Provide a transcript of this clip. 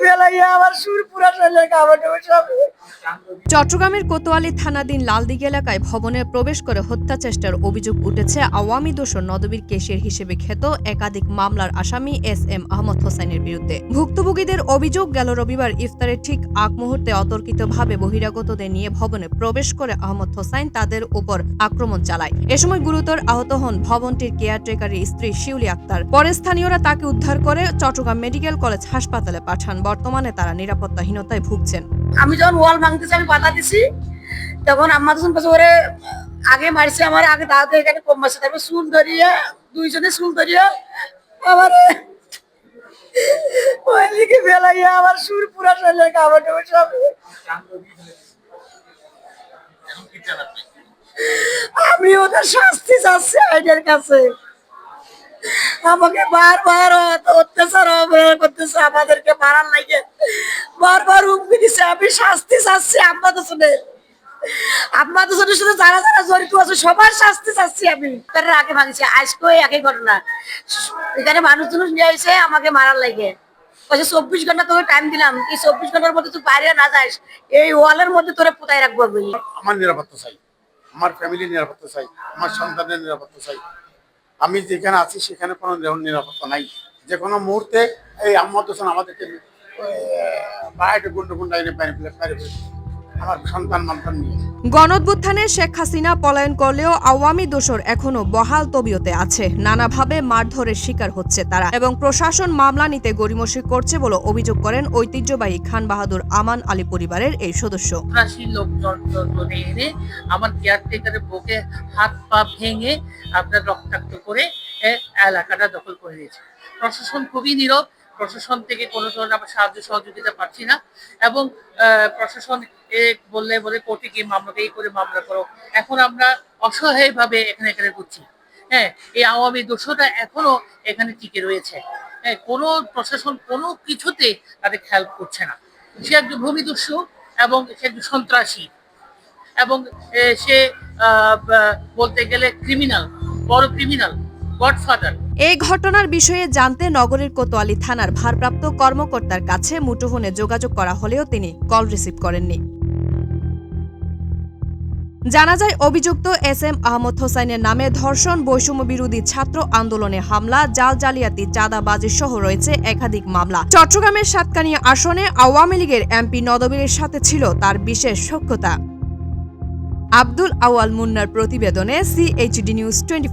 ফেলাইয়া আমার সুর পুরা শরীরে কাপড় টাপড় সব চট্টগ্রামের কোতোয়ালি থানাধীন লালদিঘি এলাকায় ভবনে প্রবেশ করে হত্যা চেষ্টার অভিযোগ উঠেছে। আওয়ামী দোষর নদবীর কেশির হিসেবে খ্যাত একাধিক মামলার আসামি এস এম আহমদ হোসেনের বিরুদ্ধে। ভুক্তভোগীদের অভিযোগ গেল রবিবার ইফতারের ঠিক আগ মুহূর্তে অতর্কিতভাবে বহিরাগতদের নিয়ে ভবনে প্রবেশ করে আহমদ হোসাইন তাদের উপর আক্রমণ চালায়। এ সময় গুরুতর আহত হন ভবনটির কেয়ারটেকারের স্ত্রী শিউলি আক্তার। পরে স্থানীয়রা তাকে উদ্ধার করে চট্টগ্রাম মেডিকেল কলেজ হাসপাতালে পাঠান। বর্তমানে তারা নিরাপত্তাহীনতায় ভুগছেন। আমি যখন ওয়াল ভাঙতেছি, আমি বাধা দিছি, তখন আম্মা তখন কাছে ওরে, আগে মারছে আমার, আগে দাঁড়াতে এখানে কম মারছে তারপর চুল ধরিয়ে, দুইজনে চুল ধরিয়ে আমার ওই ফেলাইয়া আমার সুর পুরা শরীরে কাপড় টাপড় সব। আমি ওদের শাস্তি চাচ্ছি আইনের কাছে। আমাকে বারবার অত- অত্যাচার অবহেলা করতেছে, আমাদেরকে মারার লাগে। বারবার হুমকি দিছে আমি শাস্তি চাচ্ছি শুনে যারা যারা জড়িত আছে, সবার শাস্তি চাচ্ছি আমি। আগে ভাঙছি আজকে একই ঘটনা। এখানে নিয়ে এসে আমাকে মারার লাগে। চব্বিশ ঘণ্টা তোকে টাইম দিলাম, এই চব্বিশ ঘণ্টার মধ্যে তুই বাইরে না যাস, এই ওয়ালের মধ্যে তোরে পোতাই রাখব আমি। আমার নিরাপত্তা চাই, আমার ফ্যামিলির নিরাপত্তা চাই, আমার সন্তানের নিরাপত্তা চাই। আমি যেখানে আছি, সেখানে কোনো নিরাপত্তা নাই। যে কোনো মুহূর্তে এই আহমদ হোসেন আমাদেরকে বাইরে গুন্ড গুন্ডা এনে বাইরে ফেলে বাইরে ফেলে। আমার সন্তান মান্তান নিয়ে। গণঅভ্যুত্থানে শেখ হাসিনা পলায়ন করলেও আওয়ামী দোসর এখনও বহাল তবিয়তে আছে। নানাভাবে মারধরের শিকার হচ্ছে তারা এবং প্রশাসন মামলা নিতে গড়িমসি করছে বলে অভিযোগ করেন ঐতিহ্যবাহী খান বাহাদুর আমান আলী পরিবারের এই সদস্য। এনে আমার কেয়ারটেকারের বুকে হাত পা ভেঙে আপনার রক্তাক্ত করে এলাকাটা দখল করে দিয়েছে প্রশাসন খুবই নীরব প্রশাসন থেকে কোনো ধরনের আমরা সাহায্য সহযোগিতা পাচ্ছি না। এবং প্রশাসন এ বললে বলে কোর্টে গিয়ে মামলা এই করে মামলা করো। এখন আমরা অসহায়ভাবে এখানে এখানে ঘুরছি। হ্যাঁ এই আওয়ামী দোষটা এখনও এখানে টিকে রয়েছে। হ্যাঁ কোনো প্রশাসন কোনো কিছুতে তাদের খেয়াল করছে না। সে একজন ভূমিদস্যু এবং সে একজন সন্ত্রাসী। এবং সে বলতে গেলে ক্রিমিনাল বড় ক্রিমিনাল গডফাদার এই ঘটনার বিষয়ে জানতে নগরীর কোতোয়ালি থানার ভারপ্রাপ্ত কর্মকর্তার কাছে মুঠোফোনে যোগাযোগ করা হলেও তিনি কল রিসিভ করেননি। জানা যায়, অভিযুক্ত এস এম আহমদ হোসাইনের নামে ধর্ষণ বৈষম্য বিরোধী ছাত্র আন্দোলনে হামলা, জাল জালিয়াতি, চাঁদাবাজি সহ রয়েছে একাধিক মামলা। চট্টগ্রামের সাতকানিয়া আসনে আওয়ামী লীগের এমপি নদবীরের সাথে ছিল তার বিশেষ সক্ষতা আব্দুল আওয়াল মুন্নার প্রতিবেদনে সিএইচডি নিউজ টোয়েন্টি